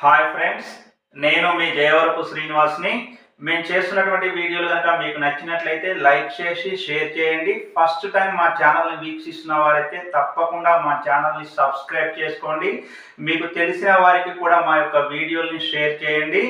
Hi friends నేను మీ జయవరపు శ్రీనివాస్ని. మేము చేస్తున్నటువంటి వీడియోలు కనుక మీకు నచ్చినట్లయితే లైక్ చేసి షేర్ చేయండి. ఫస్ట్ టైం మా ఛానల్ని వీక్షిస్తున్న వారైతే తప్పకుండా మా ఛానల్ని సబ్స్క్రైబ్ చేసుకోండి. మీకు తెలిసిన వారికి కూడా మా యొక్క వీడియోల్ని షేర్ చేయండి.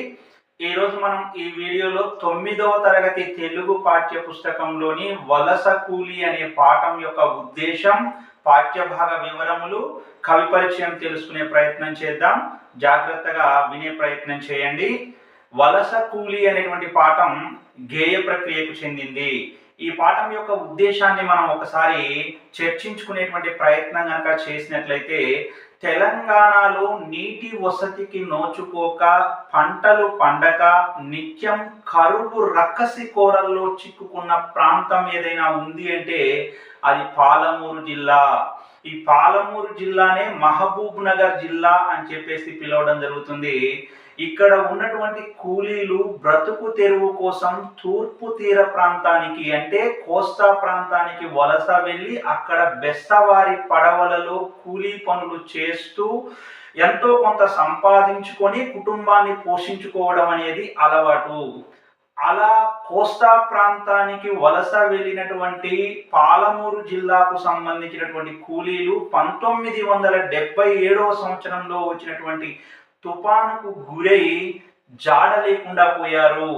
ఈరోజు మనం ఈ వీడియోలో తొమ్మిదవ తరగతి తెలుగు పాఠ్య పుస్తకంలోని వలస కూలి అనే పాఠం యొక్క ఉద్దేశం పాఠ్యభాగ వివరములు కవి పరిచయం తెలుసుకునే ప్రయత్నం చేద్దాం. జాగ్రత్తగా వినే ప్రయత్నం చేయండి. వలస కూలి అనేటువంటి పాఠం గేయ ప్రక్రియకు చెందింది. ఈ పాఠం యొక్క ఉద్దేశాన్ని మనం ఒకసారి చర్చించుకునేటువంటి ప్రయత్నం కనుక చేసినట్లయితే తెలంగాణలో నీటి వసతికి నోచుకోక పంటలు పండక నిత్యం కరువు రక్కసి కోరల్లో చిక్కుకున్న ప్రాంతం ఏదైనా ఉంది అంటే అది పాలమూరు జిల్లా. ఈ పాలమూరు జిల్లానే మహబూబ్ నగర్ జిల్లా అని చెప్పేసి పిలవడం జరుగుతుంది. ఇక్కడ ఉన్నటువంటి కూలీలు బ్రతుకు తెరువు కోసం తూర్పు తీర ప్రాంతానికి అంటే కోస్తా ప్రాంతానికి వలస వెళ్ళి అక్కడ బెస్తవారి పడవలలో కూలీ పనులు చేస్తూ ఎంతో కొంత సంపాదించుకొని కుటుంబాన్ని పోషించుకోవడం అనేది అలవాటు. అలా కోస్తా ప్రాంతానికి వలస వెళ్ళినటువంటి పాలమూరు జిల్లాకు సంబంధించినటువంటి కూలీలు పంతొమ్మిది వందల డెబ్బై ఏడవ సంవత్సరంలో వచ్చినటువంటి తుఫానుకు గురై జాడ లేకుండా పోయారు.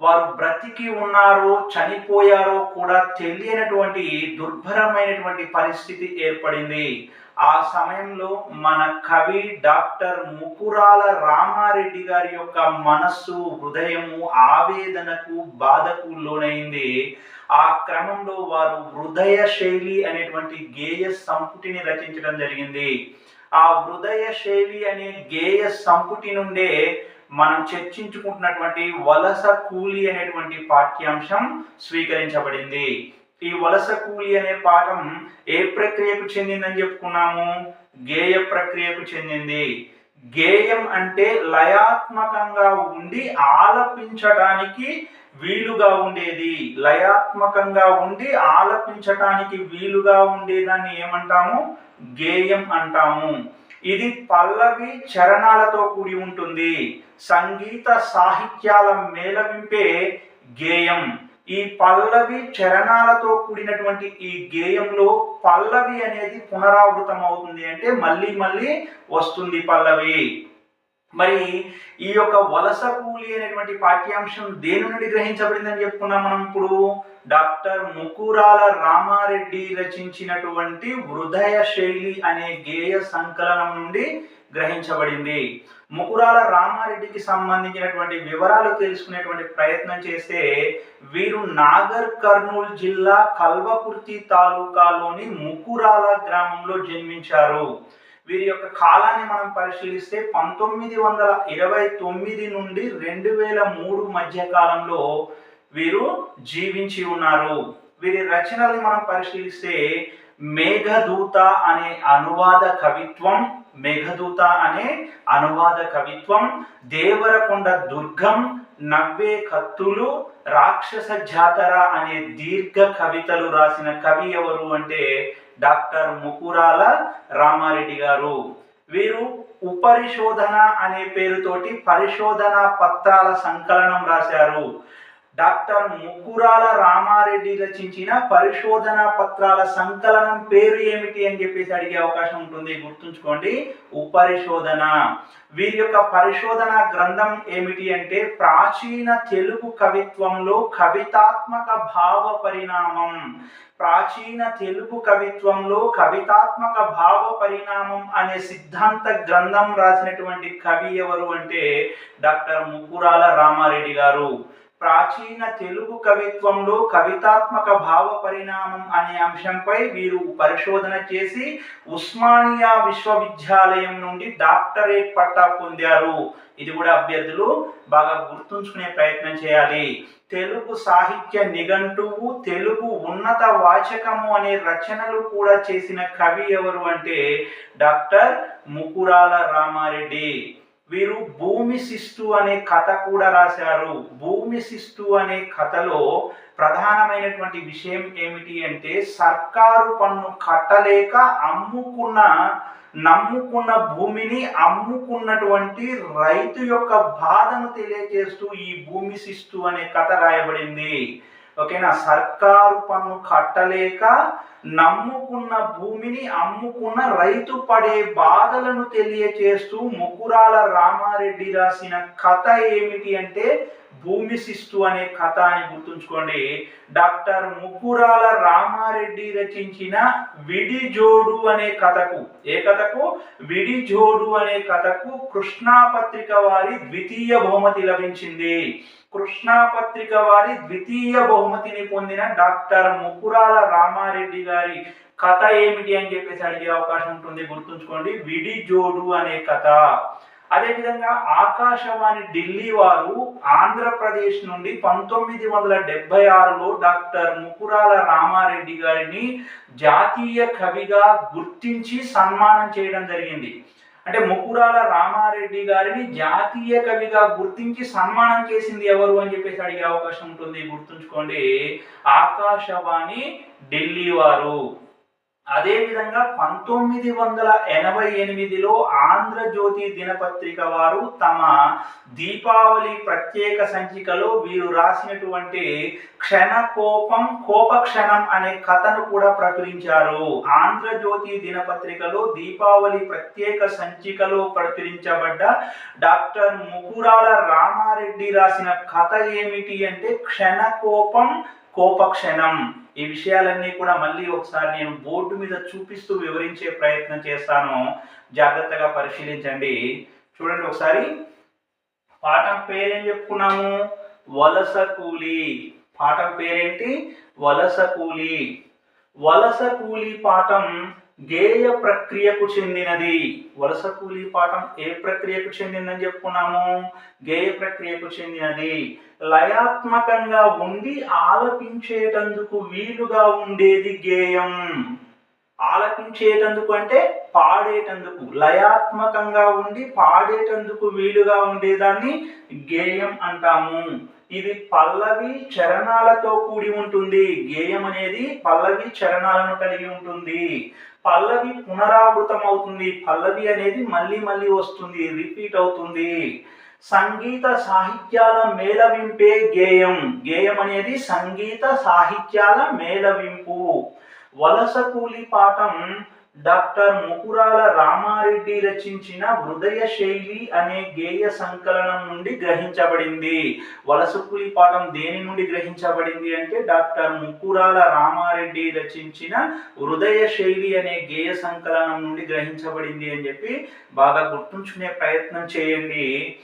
వారు బ్రతికి ఉన్నారో చనిపోయారో కూడా తెలియనటువంటి దుర్భరమైనటువంటి పరిస్థితి ఏర్పడింది. ఆ సమయంలో మన కవి డాక్టర్ ముకురాల రామారెడ్డి గారి యొక్క మనస్సు హృదయము ఆవేదనకు బాధకు లోనైంది. ఆ క్రమంలో వారు హృదయ శైలి అనేటువంటి గేయ సంపుటిని రచించడం జరిగింది. ఆ హృదయ శైలి అనే గేయ సంపుటి నుండే మనం చర్చించుకుంటున్నటువంటి వలస కూలి అనేటువంటి పాఠ్యాంశం స్వీకరించబడింది. ఈ వలస కూలి అనే పాఠం ఏ ప్రక్రియకు చెందిందని చెప్పుకున్నాము? గేయ ప్రక్రియకు చెందింది. గేయం అంటే లయాత్మకంగా ఉండి ఆలపించటానికి వీలుగా ఉండేది. లయాత్మకంగా ఉండి ఆలపించటానికి వీలుగా ఉండేదాన్ని ఏమంటాము? గేయం అంటాము. ఇది పల్లవి చరణాలతో కూడి ఉంటుంది. సంగీత సాహిత్యాల మేళవింపే గేయం. ఈ పల్లవి చరణాలతో కూడినటువంటి ఈ గేయంలో పల్లవి అనేది పునరావృతం అవుతుంది అంటే మళ్ళీ మళ్ళీ వస్తుంది పల్లవి. మరి ఈ యొక్క వలస కూలి అనేటువంటి పాఠ్యాంశం దేని నుండి గ్రహించబడిందని చెప్పుకున్నాం మనం ఇప్పుడు? డాక్టర్ ముకురాల రామారెడ్డి రచించినటువంటి హృదయ శైలి అనే గేయ సంకలనం నుండి గ్రహించబడింది. ముకురాల రామారెడ్డికి సంబంధించినటువంటి వివరాలు తెలుసుకునేటువంటి ప్రయత్నం చేస్తే వీరు నాగర్ కర్నూలు జిల్లా కల్వకుర్తి తాలూకాలోని ముకురాల గ్రామంలో జన్మించారు. వీరి యొక్క కాలాన్ని మనం పరిశీలిస్తే పంతొమ్మిది వందల ఇరవై తొమ్మిది నుండి రెండు వేల మూడు మధ్య కాలంలో వీరు జీవించి ఉన్నారు. వీరి రచనల్ని మనం పరిశీలిస్తే మేఘదూత అనే అనువాద కవిత్వం మేఘదూత అనే అనువాద కవిత్వం దేవరకొండ దుర్గం నవ్వే కత్తులు రాక్షస జాతర అనే దీర్ఘ కవితలు రాసిన కవి ఎవరు అంటే డాక్టర్ ముకురాల రామారెడ్డి గారు. వీరు ఉపరిశోధన అనే పేరుతోటి పరిశోధన పత్రాల సంకలనం రాశారు. డాక్టర్ ముకురాల రామారెడ్డి రచించిన పరిశోధన పత్రాల సంకలనం పేరు ఏమిటి అని చెప్పేసి అడిగే అవకాశం ఉంటుంది. గుర్తుంచుకోండి. ఉపరిశోధన. వీరి యొక్క పరిశోధన గ్రంథం ఏమిటి అంటే ప్రాచీన తెలుగు కవిత్వంలో కవితాత్మక భావ పరిణామం. ప్రాచీన తెలుగు కవిత్వంలో కవితాత్మక భావ పరిణామం అనే సిద్ధాంత గ్రంథం రాసినటువంటి కవి ఎవరు అంటే డాక్టర్ ముకురాల రామారెడ్డి గారు. ప్రాచీన తెలుగు కవిత్వంలో కవితాత్మక భావ పరిణామం అనే అంశంపై వీరు పరిశోధన చేసి ఉస్మానియా విశ్వవిద్యాలయం నుండి డాక్టరేట్ పట్టా పొందారు. ఇది కూడా అభ్యర్థులు బాగా గుర్తుంచుకునే ప్రయత్నం చేయాలి. తెలుగు సాహిత్య నిఘంటువు తెలుగు ఉన్నత వాచకము అనే రచనలు కూడా చేసిన కవి ఎవరు అంటే డాక్టర్ ముకురాల రామారెడ్డి. వీరు భూమి శిష్టు అనే కథ కూడా రాశారు. భూమి శిస్తు అనే కథలో ప్రధానమైనటువంటి విషయం ఏమిటి అంటే సర్కారు పన్ను కట్టలేక అమ్ముకున్న నమ్ముకున్న భూమిని అమ్ముకున్నటువంటి రైతు యొక్క బాధను తెలియజేస్తూ ఈ భూమి శిస్తు అనే కథ రాయబడింది. ఓకేనా? సర్కారు పన్ను కట్టలేక నమ్ముకున్న భూమిని అమ్ముకున్న రైతు పడే బాధలను తెలియచేస్తూ ముకురాల రామారెడ్డి రాసిన కథ ఏమిటి అంటే భూమి శిస్తు అనే కథ అని గుర్తుంచుకోండి. డాక్టర్ ముకురాల రామారెడ్డి రచించిన విడిజోడు అనే కథకు ఏ కథకు? విడిజోడు అనే కథకు కృష్ణా పత్రిక వారి ద్వితీయ బహుమతి లభించింది. కృష్ణాపత్రిక వారి ద్వితీయ బహుమతిని పొందిన డాక్టర్ ముకురాల రామారెడ్డి గారి కథ ఏమిటి అని చెప్పేసి అడిగే అవకాశం ఉంటుంది. గుర్తుంచుకోండి. విడి జోడు అనే కథ. అదేవిధంగా ఆకాశవాణి ఢిల్లీ వారు ఆంధ్రప్రదేశ్ నుండి పంతొమ్మిది వందల డెబ్బై ఆరులో డాక్టర్ ముకురాల రామారెడ్డి గారిని జాతీయ కవిగా గుర్తించి సన్మానం చేయడం జరిగింది. అంటే ముకురాల రామారెడ్డి గారిని జాతీయ కవిగా గుర్తించి సన్మానం చేసింది ఎవరు అని చెప్పేసి అడిగే అవకాశం ఉంటుంది. గుర్తుంచుకోండి. ఆకాశవాణి ఢిల్లీ వారు. అదేవిధంగా పంతొమ్మిది వందల ఎనభై ఎనిమిదిలో ఆంధ్రజ్యోతి దినపత్రిక వారు తమ దీపావళి ప్రత్యేక సంచికలో వీరు రాసినటువంటి క్షణ కోపం కోపక్షణం అనే కథను కూడా ప్రచురించారు. ఆంధ్రజ్యోతి దినపత్రికలో దీపావళి ప్రత్యేక సంచికలో ప్రచురించబడ్డ డాక్టర్ ముకురాల రామారెడ్డి రాసిన కథ ఏమిటి అంటే క్షణ కోపం కోపక్షణం. ఈ విషయాలన్నీ కూడా మళ్ళీ ఒకసారి నేను బోర్డు మీద చూపిస్తూ వివరించే ప్రయత్నం చేస్తాను. జాగ్రత్తగా పరిశీలించండి. చూడండి ఒకసారి. పాఠం పేరేం చెప్పుకున్నాము? వలస కూలి. పాఠం పేరేంటి? వలస కూలి. వలస కూలి పాఠం గేయ ప్రక్రియకు చెందినది. వలస కూలీ పాఠం ఏ ప్రక్రియకు చెందిందని చెప్పుకున్నాము? గేయ ప్రక్రియకు చెందినది. లయాత్మకంగా ఉండి ఆలపించేటందుకు వీలుగా ఉండేది గేయం. ఆలపించేటందుకు అంటే పాడేటందుకు లయాత్మకంగా ఉండి పాడేటందుకు వీలుగా ఉండేదాన్ని గేయం అంటాము. ఇది పల్లవి చరణాలతో కూడి ఉంటుంది. గేయం అనేది పల్లవి చరణాలను కలిగి ఉంటుంది. పల్లవి పునరావృతం అవుతుంది. పల్లవి అనేది మళ్ళీ మళ్ళీ వస్తుంది రిపీట్ అవుతుంది. సంగీత సాహిత్యాల మేళవింపే గేయం. గేయం అనేది సంగీత సాహిత్యాల మేళవింపు. వలస కూలి పాఠం డాక్టర్ ముకురాల రామారెడ్డి రచించిన హృదయ శైలి అనే గేయ సంకలనం నుండి గ్రహించబడింది. వలస పాఠం దేని నుండి గ్రహించబడింది అంటే డాక్టర్ ముకురాల రామారెడ్డి రచించిన హృదయ శైలి అనే గేయ సంకలనం నుండి గ్రహించబడింది అని చెప్పి బాగా గుర్తుంచుకునే ప్రయత్నం చేయండి.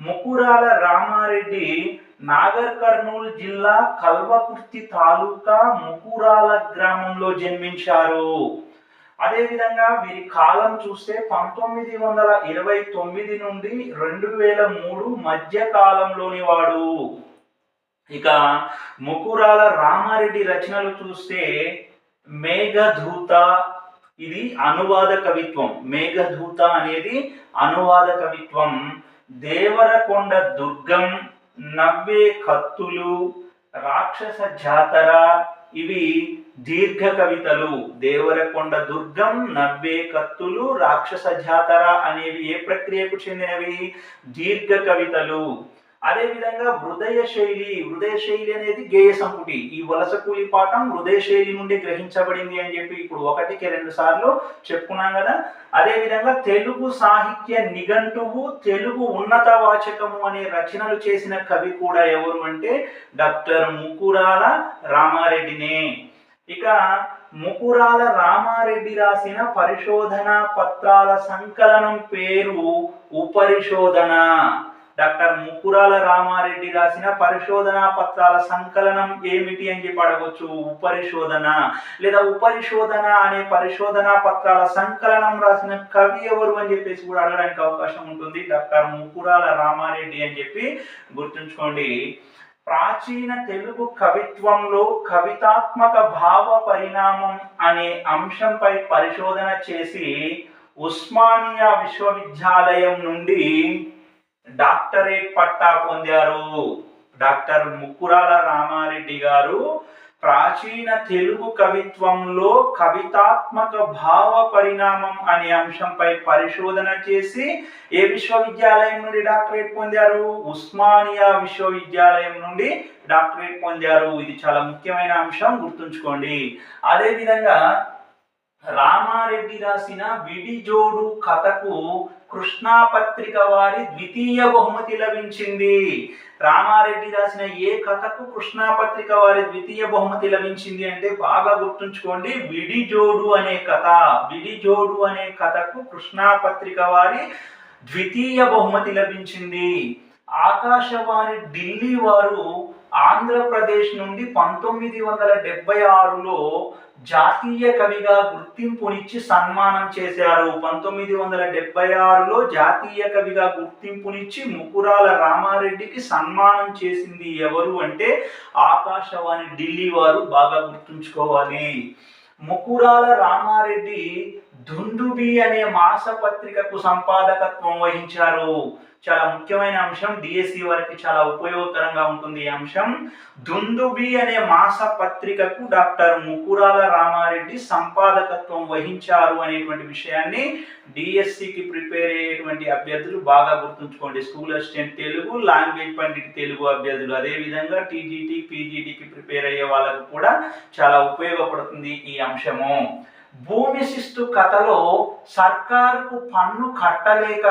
ముకురాల రామారెడ్డి నాగర్ కర్నూలు జిల్లా కల్వకుర్తి తాలూకా ముకురాల గ్రామంలో జన్మించారు. అదేవిధంగా వీరి కాలం చూస్తే పంతొమ్మిది వందల ఇరవై తొమ్మిది నుండి రెండు వేల మూడు మధ్య కాలంలోని వాడు. ఇక ముకురాల రామారెడ్డి రచనలు చూస్తే మేఘధూత ఇది అనువాద కవిత్వం. మేఘధూత అనేది అనువాద కవిత్వం. దేవరకొండ దుర్గం నవ్వే కత్తులు రాక్షస జాతర ఇవి దీర్ఘ కవితలు దేవరకొండ దుర్గం నవ్వే కత్తులు రాక్షస జాతర అనేవి ఏ ప్రక్రియకు చెందినవి? దీర్ఘ కవితలు. అదేవిధంగా హృదయ శైలి హృదయ శైలి అనేది గేయ సంపుటి. ఈ వలస కూలి పాఠం హృదయ శైలి నుండి గ్రహించబడింది అని చెప్పి ఇప్పుడు ఒకటికి రెండు సార్లు చెప్పుకున్నాం కదా. అదేవిధంగా తెలుగు సాహిత్య నిఘంటువు తెలుగు ఉన్నత వాచకము అనే రచనలు చేసిన కవి కూడా ఎవరు అంటే డాక్టర్ ముకురాల రామారెడ్డినే. ఇక ముకురాల రామారెడ్డి రాసిన పరిశోధన పత్రాల సంకలనం పేరు ఉపరిశోధన. డాక్టర్ ముకురాల రామారెడ్డి రాసిన పరిశోధనా పత్రాల సంకలనం ఏమిటి అని చెప్పి అడగవచ్చు ఉపరిశోధన. లేదా ఉపరిశోధన అనే పరిశోధనా పత్రాల సంకలనం రాసిన కవి ఎవరు అని చెప్పేసి కూడా అడగడానికి అవకాశం ఉంటుంది. డాక్టర్ ముకురాల రామారెడ్డి అని చెప్పి గుర్తుంచుకోండి. ప్రాచీన తెలుగు కవిత్వంలో కవితాత్మక భావ పరిణామం అనే అంశంపై పరిశోధన చేసి ఉస్మానియా విశ్వవిద్యాలయం నుండి డాక్టరేట్ పట్టా పొందారు. డాక్టర్ ముక్కురాల రామారెడ్డి గారు ప్రాచీన తెలుగు కవిత్వంలో కవితాత్మక భావ పరిణామం అనే అంశంపై పరిశోధన చేసి ఏ విశ్వవిద్యాలయం నుండి డాక్టరేట్ పొందారు? ఉస్మానియా విశ్వవిద్యాలయం నుండి డాక్టరేట్ పొందారు. ఇది చాలా ముఖ్యమైన అంశం గుర్తుంచుకోండి. అదే విధంగా రామారెడ్డి రాసిన విడిజోడు కథకు కృష్ణా పత్రిక వారి ద్వితీయ బహుమతి లభించింది. రామారెడ్డి రాసిన ఏ కథకు కృష్ణాపత్రిక వారి ద్వితీయ బహుమతి లభించింది అంటే బాగా గుర్తుంచుకోండి విడిజోడు అనే కథ. విడిజోడు అనే కథకు కృష్ణా పత్రిక వారి ద్వితీయ బహుమతి లభించింది. ఆకాశవాణి ఢిల్లీ వారు ఆంధ్రప్రదేశ్ నుండి పంతొమ్మిది వందల డెబ్బై ఆరులో జాతీయ కవిగా గుర్తింపునిచ్చి సన్మానం చేశారు. పంతొమ్మిది వందల డెబ్బై ఆరులో జాతీయ కవిగా గుర్తింపునిచ్చి ముకురాల రామారెడ్డికి సన్మానం చేసింది ఎవరు అంటే ఆకాశవాణి ఢిల్లీ వారు బాగా గుర్తుంచుకోవాలి. ముకురాల రామారెడ్డి దుందుబి అనే మాసపత్రికకు సంపాదకత్వం వహించారు. చాలా ముఖ్యమైన అంశం. డిఎస్సి వారికి చాలా ఉపయోగకరంగా ఉంటుంది ఈ అంశం. దుందుబి అనే మాస పత్రికకు డాక్టర్ ముకురాల రామారెడ్డి సంపాదకత్వం వహించారు అనేటువంటి విషయాన్ని డిఎస్సికి ప్రిపేర్ అయ్యేటువంటి అభ్యర్థులు బాగా గుర్తుంచుకోండి. School assistant Telugu language pandit Telugu అభ్యర్థులు. అదే విధంగా టీజీటీ పీజీటీకి ప్రిపేర్ అయ్యే వాళ్ళకు కూడా చాలా ఉపయోగపడుతుంది ఈ అంశము. భూమి శిస్తు కథలో సర్కారుకు పన్ను కట్టలేక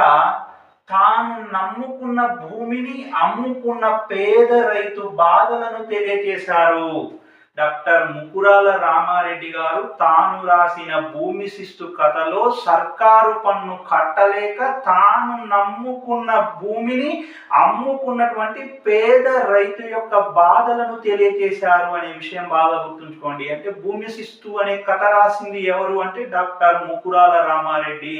తాను నమ్ముకున్న భూమిని అమ్ముకున్న పేద రైతు బాధలను తెలియజేశారు డాక్టర్ ముకురాల రామారెడ్డి గారు తాను రాసిన భూమి శిస్తు కథలో సర్కారు పన్ను కట్టలేక తాను నమ్ముకున్న భూమిని అమ్ముకున్నటువంటి పేద రైతు యొక్క బాధలను తెలియజేశారు అనే విషయం బాగా గుర్తుంచుకోండి. అంటే భూమి శిస్తు అనే కథ రాసింది ఎవరు అంటే డాక్టర్ ముకురాల రామారెడ్డి.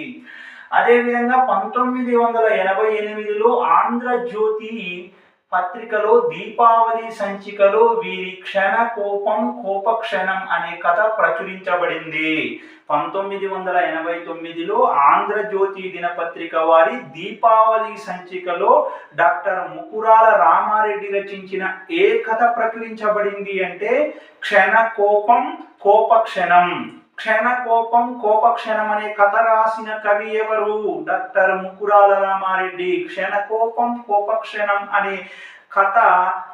అదేవిధంగా పంతొమ్మిది వందల ఎనభై ఎనిమిదిలో ఆంధ్రజ్యోతి పత్రికలో దీపావళి సంచికలో వీరి క్షణ కోపం కోపక్షణం అనే కథ ప్రచురించబడింది. పంతొమ్మిది వందల ఎనభై తొమ్మిదిలో ఆంధ్రజ్యోతి దినపత్రిక వారి దీపావళి సంచికలో డాక్టర్ ముకురాల రామారెడ్డి రచించిన ఏ కథ ప్రచురించబడింది అంటే క్షణ కోపం కోపక్షణం. క్షణ కోపం కోపక్షణం అనే కథ రాసిన కవి ఎవరు? డాక్టర్ ముకురాల రామారెడ్డి. క్షణ కోపం కోపక్షణం అనే కథ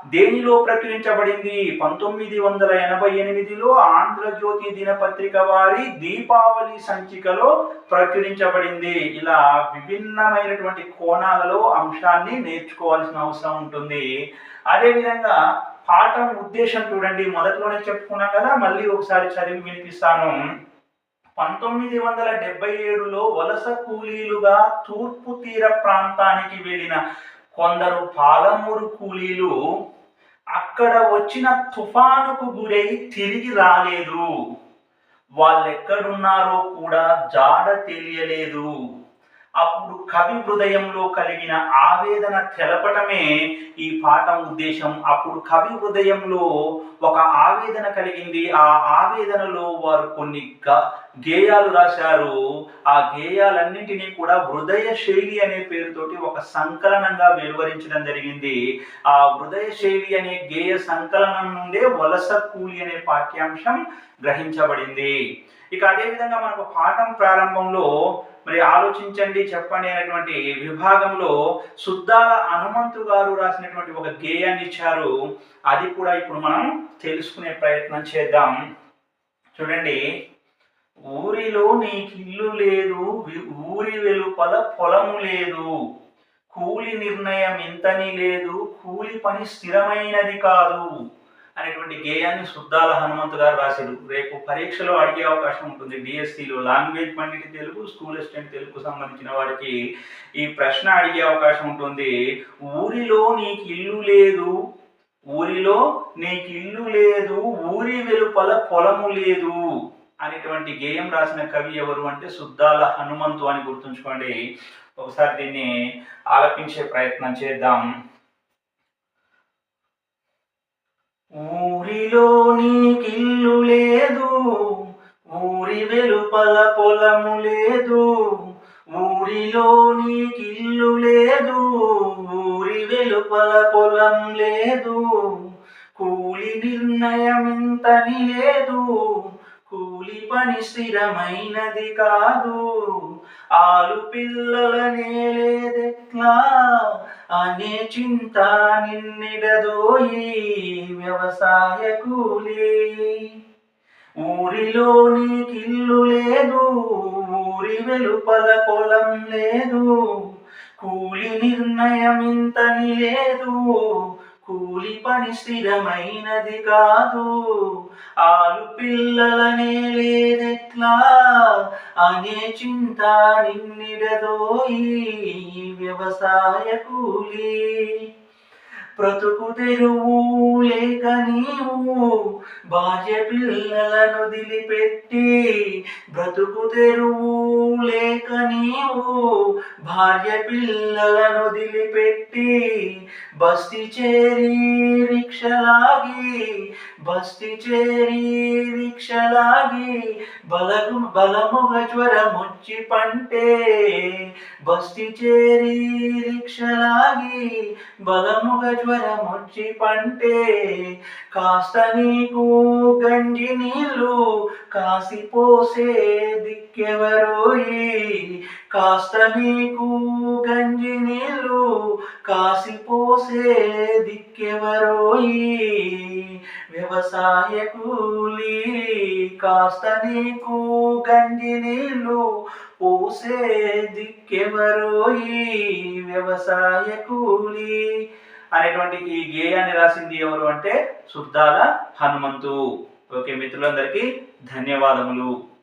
దేనిలో ప్రచురించబడింది? పంతొమ్మిది వందల ఎనభై ఎనిమిదిలో ఆంధ్రజ్యోతి దినపత్రిక వారి దీపావళి సంచికలో ప్రచురించబడింది. ఇలా విభిన్నమైనటువంటి కోణాలలో అంశాన్ని నేర్చుకోవాల్సిన అవసరం ఉంటుంది. అదేవిధంగా పాఠం ఉద్దేశం చూడండి. మొదట్లోనే చెప్పుకున్నాం కదా మళ్ళీ ఒకసారి చదివి వినిపిస్తాను. పంతొమ్మిది వందల డెబ్బై ఏడులో వలస కూలీలుగా తూర్పు తీర ప్రాంతానికి వెళ్ళిన కొందరు పాలమూరు కూలీలు అక్కడ వచ్చిన తుఫానుకు గురై తిరిగి రాలేదు. వాళ్ళెక్కడున్నారో కూడా జాడ తెలియలేదు. అప్పుడు కవి హృదయంలో కలిగిన ఆవేదన తెలపటమే ఈ పాఠం ఉద్దేశం. అప్పుడు కవి హృదయంలో ఒక ఆవేదన కలిగింది. ఆ ఆవేదనలో వారు కొన్ని గ గేయాలు రాశారు. ఆ గేయాలన్నింటినీ కూడా హృదయ శైలి అనే పేరుతోటి ఒక సంకలనంగా వెలువరించడం జరిగింది. ఆ హృదయ శైలి అనే గేయ సంకలనం నుండే వలస కూలి అనే పాఠ్యాంశం గ్రహించబడింది. ఇక అదేవిధంగా మనకు పాఠం ప్రారంభంలో మరి ఆలోచించండి చెప్పండి అనేటువంటి విభాగంలో సుద్దాల హనుమంతు గారు రాసినటువంటి ఒక గేయాన్ని ఇచ్చారు. అది కూడా ఇప్పుడు మనం తెలుసుకునే ప్రయత్నం చేద్దాం. చూడండి. ఊరిలో నీకిల్లు ఇల్లు లేదు ఊరి వెలుపల పొలము లేదు. కూలి నిర్ణయం ఇంతని లేదు కూలి పని స్థిరమైనది కాదు. అనేటువంటి గేయాన్ని సుద్దాల హనుమంతు గారు రాశారు. రేపు పరీక్షలో అడిగే అవకాశం ఉంటుంది. డిఎస్సిలో language pandit Telugu school assistant Telugu సంబంధించిన వారికి ఈ ప్రశ్న అడిగే అవకాశం ఉంటుంది. ఊరిలో నీకు ఇల్లు లేదు ఊరిలో నీకు ఇల్లు లేదు ఊరి వెలుపల పొలము లేదు అనేటువంటి గేయం రాసిన కవి ఎవరు అంటే శుద్ధాల హనుమంతు అని గుర్తుంచుకోండి. ఒకసారి దీన్ని ఆలపించే ప్రయత్నం చేద్దాం. ఊరిలో నీకిల్లు లేదు ఊరి వెలుపల పొలము లేదు ఊరిలో నీకిల్లు లేదు ఊరి వెలుపల పొలం లేదు కూలి నిర్ణయం ఇంతని లేదు కూలి పని స్థిరమైనది కాదు. ఆలు పిల్లలనే లేదెట్లా అనే చింత నిన్నెడదోయి వ్యవసాయ కూలి. ఊరిలో నీకిల్లు లేదు ఊరి వెలుపల పొలం లేదు. కూలి నిర్ణయం ఇంతని లేదు కూలి పని స్థిరమైనది కాదు. ఆలు పిల్లలనే లేదెట్లా అనే చింత నిన్నిడదోయి వ్యవసాయ కూలి. బ్రతుకు తెరువు లేక నీవు భార్య పిల్లలను దిలిపెట్టి బ్రతుకు తెరువు లేక నీవు భార్య పిల్లలను దిలిపెట్టి బస్తి చేరి రిక్షలాగి బస్తి చేరి రిక్షలాగి బలము బలముగ జ్వరముచ్చి పంటే బస్తి చేరి రిక్షలాగి బలముగ జ్వరమొచ్చి పంటే కాస్త నీకు గంజి నీళ్ళు కాసిపోసే దిక్కెవరోయి కాస్త నీకు గంజి నీళ్ళు కాసిపోసే దిక్కెవరోయి వ్యవసాయ కూలి కాస్త నీకు గంజి నీళ్ళు పోసే దిక్కెవరోయి వ్యవసాయ కూలి అనేటువంటి ఈ గేయాన్ని రాసింది ఎవరు అంటే శుద్ధాల హనుమంతు. ఓకే మిత్రులందరికీ ధన్యవాదములు.